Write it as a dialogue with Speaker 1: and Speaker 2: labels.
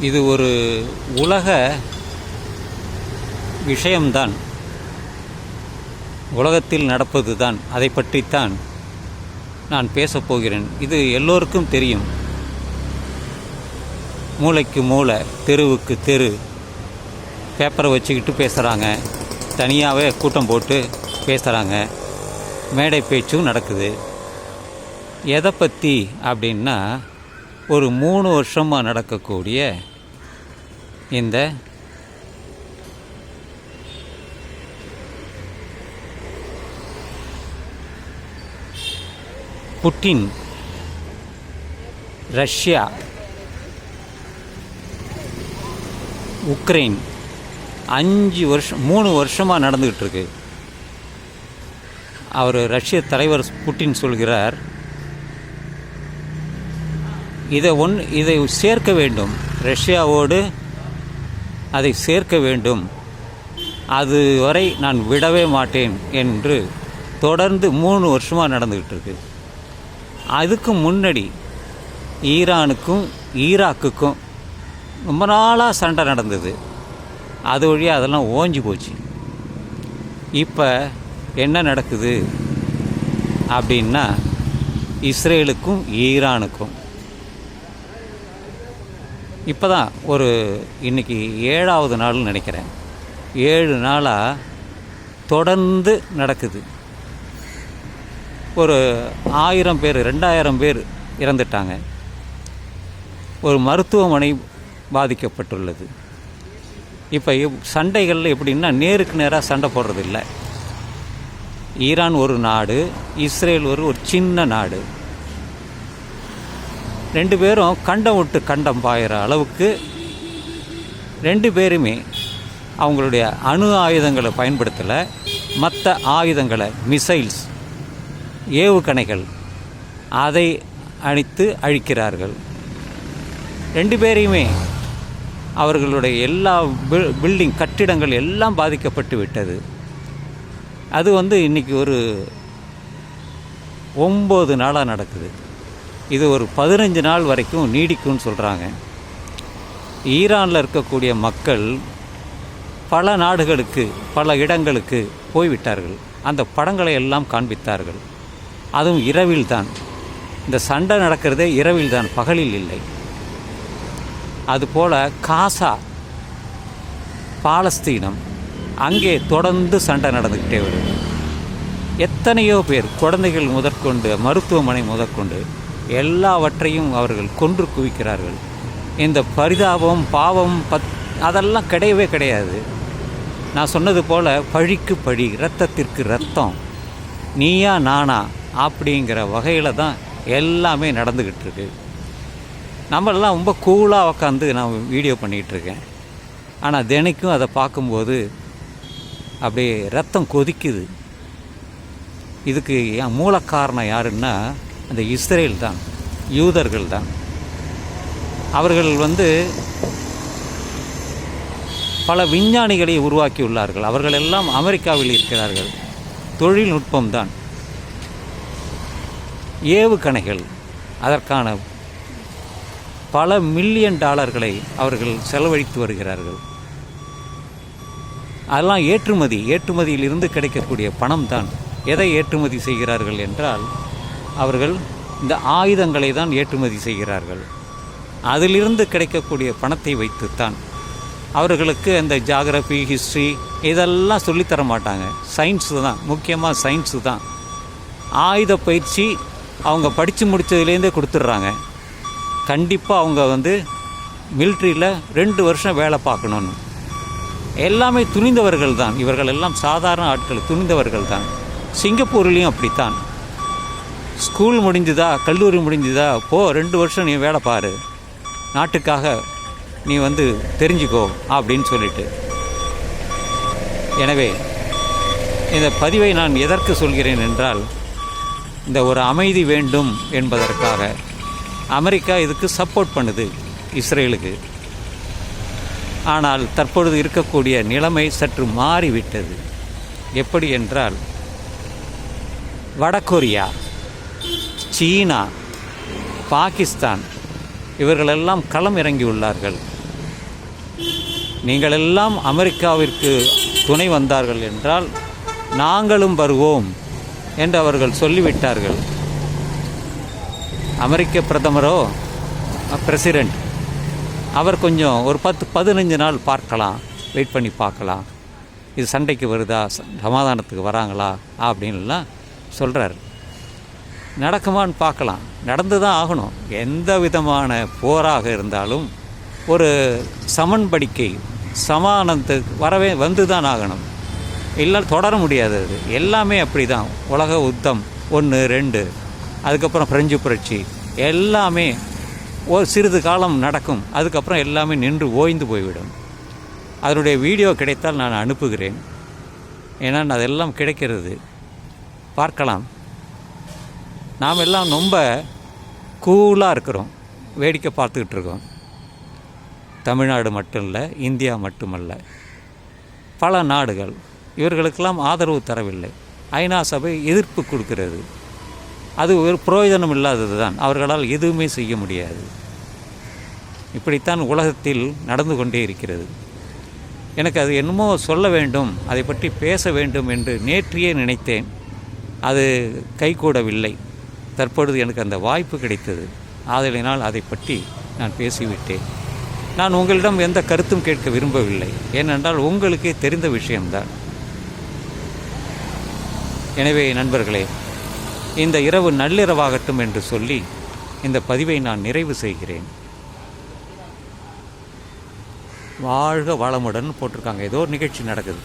Speaker 1: இது ஒரு உலக விஷயம்தான். உலகத்தில் நடப்பது தான் அதை பற்றித்தான் நான் பேசப் போகிறேன். இது எல்லோருக்கும் தெரியும். மூளைக்கு மூளை தெருவுக்கு தெரு. பேப்பரை வச்சுக்கிட்டு பேசுகிறாங்க தனியாகவே கூட்டம் போட்டு பேசுகிறாங்க மேடை பேச்சும் நடக்குது. எதை பற்றி அப்படின்னா ஒரு மூணு வருஷமாக நடக்கக்கூடிய இந்த புட்டின் ரஷ்யா உக்ரைன் அஞ்சு வருஷம் மூணு வருஷமாக நடந்துக்கிட்டு இருக்கு. அவர் ரஷ்ய தலைவர் புட்டின் சொல்கிறார் இதை ஒன் இதை சேர்க்க வேண்டும். ரஷ்யாவோடு அதை சேர்க்க வேண்டும். அது வரை நான் விடவே மாட்டேன் என்று தொடர்ந்து மூணு வருஷமாக நடந்துக்கிட்டு இருக்கு அதுக்கு முன்னாடி ஈரானுக்கும் ஈராக்குக்கும் ரொம்ப நாளாக சண்டை நடந்தது. அது வழியாக அதெல்லாம் ஓஞ்சி போச்சு. இப்போ என்ன நடக்குது? அப்படின்னா இஸ்ரேலுக்கும் ஈரானுக்கும் இப்போ தான் ஒரு இன்றைக்கி ஏழாவது நாள்னு நினைக்கிறேன். ஏழு நாளாக தொடர்ந்து நடக்குது. ஒரு ஆயிரம் பேர் ரெண்டாயிரம் பேர் இறந்துட்டாங்க. ஒரு மருத்துவமனை பாதிக்கப்பட்டுள்ளது. இப்போ சண்டைகளில் எப்படின்னா நேருக்கு நேராக சண்டை போடுறது இல்லை ஈரான் ஒரு நாடு இஸ்ரேல் ஒரு ஒரு சின்ன நாடு. ரெண்டு பேரும் கண்டம் விட்டு கண்டம் பாயிற அளவுக்கு ரெண்டு பேருமே அவங்களுடைய அணு ஆயுதங்களை பயன்படுத்தலை. மற்ற ஆயுதங்களை மிசைல்ஸ் ஏவுகணைகள் அதை அணித்து அழிக்கிறார்கள். ரெண்டு பேரையுமே அவர்களுடைய எல்லா பில்டிங் கட்டிடங்கள் எல்லாம் பாதிக்கப்பட்டு விட்டது. அது வந்து இன்றைக்கி ஒரு ஒம்பது நாளாக நடக்குது. இது ஒரு பதினஞ்சு நாள் வரைக்கும் நீடிக்கும்னு சொல்கிறாங்க ஈரானில் இருக்கக்கூடிய மக்கள் பல நாடுகளுக்கு பல இடங்களுக்கு போய்விட்டார்கள். அந்த படங்களை எல்லாம் காண்பித்தார்கள். அதுவும் இரவில் தான் இந்த சண்டை நடக்கிறதே இரவில் தான் பகலில் இல்லை. அதுபோல் காசா பாலஸ்தீனம் அங்கே தொடர்ந்து சண்டை நடந்துக்கிட்டே வருது. எத்தனையோ பேர் குழந்தைகள் முதற்கொண்டு மருத்துவமனை முதற்கொண்டு எல்லாவற்றையும் அவர்கள் கொன்று குவிக்கிறார்கள். இந்த பரிதாபம் பாவம் பத் அதெல்லாம் கிடையவே கிடையாது. நான் சொன்னது போல் பழிக்கு பழி ரத்தத்திற்கு ரத்தம் நீயா நானா அப்படிங்கிற வகையில் தான் எல்லாமே நடந்துக்கிட்டு இருக்கு நம்மளெல்லாம் ரொம்ப கூலாக உக்காந்து நான் வீடியோ பண்ணிகிட்ருக்கேன் ஆனால் தினைக்கும் அதை பார்க்கும்போது அப்படியே ரத்தம் கொதிக்குது. இதுக்கு என் மூல காரணம் யாருன்னா அந்த இஸ்ரேல் தான் யூதர்கள் தான் அவர்கள் வந்து பல விஞ்ஞானிகளை உருவாக்கியுள்ளார்கள். அவர்கள் எல்லாம் அமெரிக்காவில் இருக்கிறார்கள். தொழில்நுட்பம்தான். ஏவுகணைகள் அதற்கான பல மில்லியன் டாலர்களை அவர்கள் செலவழித்து வருகிறார்கள். அதெல்லாம் ஏற்றுமதி ஏற்றுமதியிலிருந்து கிடைக்கக்கூடிய பணம் தான் எதை ஏற்றுமதி செய்கிறார்கள் என்றால் அவர்கள் இந்த ஆயுதங்களை தான் ஏற்றுமதி செய்கிறார்கள். அதிலிருந்து கிடைக்கக்கூடிய பணத்தை வைத்துத்தான். அவர்களுக்கு அந்த ஜாகிரபி ஹிஸ்ட்ரி இதெல்லாம் சொல்லித்தர மாட்டாங்க. சயின்ஸு தான் முக்கியமாக சயின்ஸு தான். ஆயுத பயிற்சி அவங்க படித்து முடித்ததுலேருந்தே கொடுத்துட்றாங்க. கண்டிப்பாக அவங்க வந்து மிலிட்ரியில் ரெண்டு வருஷம் வேலை பார்க்கணுன்னு எல்லாமே துணிந்தவர்கள் தான். இவர்கள் எல்லாம் சாதாரண ஆட்கள் துணிந்தவர்கள் தான். சிங்கப்பூர்லேயும் அப்படித்தான். ஸ்கூல் முடிஞ்சுதா கல்லூரி முடிஞ்சுதா போ ரெண்டு வருஷம் நீ வேலை பாரு. நாட்டுக்காக நீ வந்து தெரிஞ்சுக்கோ அப்படின்னு சொல்லிட்டு. எனவே இந்த பதிவை நான் எதற்கு சொல்கிறேன் என்றால் இந்த ஒரு அமைதி வேண்டும் என்பதற்காக அமெரிக்கா இதுக்கு சப்போர்ட் பண்ணுது இஸ்ரேலுக்கு. ஆனால் தற்பொழுது இருக்கக்கூடிய நிலைமை சற்று மாறிவிட்டது. எப்படி என்றால் வடகொரியா சீனா பாகிஸ்தான் இவர்களெல்லாம் களம் இறங்கியுள்ளார்கள் நீங்கள் எல்லாம் அமெரிக்காவிற்கு துணை வந்தார்கள் என்றால் நாங்களும் வருவோம் என்று அவர்கள் சொல்லிவிட்டார்கள். அமெரிக்க பிரதமரோ பிரசிடெண்ட் அவர் கொஞ்சம் ஒரு பத்து பதினஞ்சு நாள் பார்க்கலாம் வெயிட் பண்ணி பார்க்கலாம். இது சண்டைக்கு வருதா ச- சமாதானத்துக்கு வராங்களா அப்படின்லாம் சொல்கிறார் நடக்குமான்னு பார்க்கலாம். நடந்து தான் ஆகணும். எந்த விதமான போராக இருந்தாலும் ஒரு சமன்படிக்கை சமானத்துக்கு வரவே வந்து தான் ஆகணும். இல்லை தொடர முடியாது அது. எல்லாமே அப்படி தான் உலக யுத்தம் ஒன்று ரெண்டு அதுக்கப்புறம் பிரெஞ்சு புரட்சி எல்லாமே ஒரு சிறிது காலம் நடக்கும். அதுக்கப்புறம் எல்லாமே நின்று ஓய்ந்து போய்விடும். அதனுடைய வீடியோ கிடைத்தால் நான் அனுப்புகிறேன். ஏன்னா அதெல்லாம் கிடைக்கிறது. பார்க்கலாம். நாம் எல்லாம் ரொம்ப கூலாக இருக்கிறோம். வேடிக்கை பார்த்துக்கிட்டு இருக்கோம் தமிழ்நாடு மட்டும் இல்லை இந்தியா மட்டுமல்ல பல நாடுகள் இவர்களுக்கெல்லாம் ஆதரவு தரவில்லை. ஐநா சபை எதிர்ப்பு கொடுக்கிறது. அது ஒரு பிரயோஜனம் இல்லாதது தான் அவர்களால் எதுவுமே செய்ய முடியாது. இப்படித்தான் உலகத்தில் நடந்து கொண்டே இருக்கிறது. எனக்கு அது என்னமோ சொல்ல வேண்டும் அதை பற்றி பேச வேண்டும் என்று நேற்றையே நினைத்தேன். அது கைகூடவில்லை. தற்பொழுது எனக்கு அந்த வாய்ப்பு கிடைத்தது. ஆதலினால் அதை பற்றி நான் பேசிவிட்டேன். நான் உங்களிடம் எந்த கருத்தும் கேட்க விரும்பவில்லை. ஏனென்றால் உங்களுக்கே தெரிந்த விஷயம்தான். எனவே நண்பர்களே இந்த இரவு நள்ளிரவாகட்டும் என்று சொல்லி இந்த பதிவை நான் நிறைவு செய்கிறேன். வாழ்க வளமுடன் போட்டிருக்காங்க. ஏதோ ஒரு நிகழ்ச்சி நடக்குது.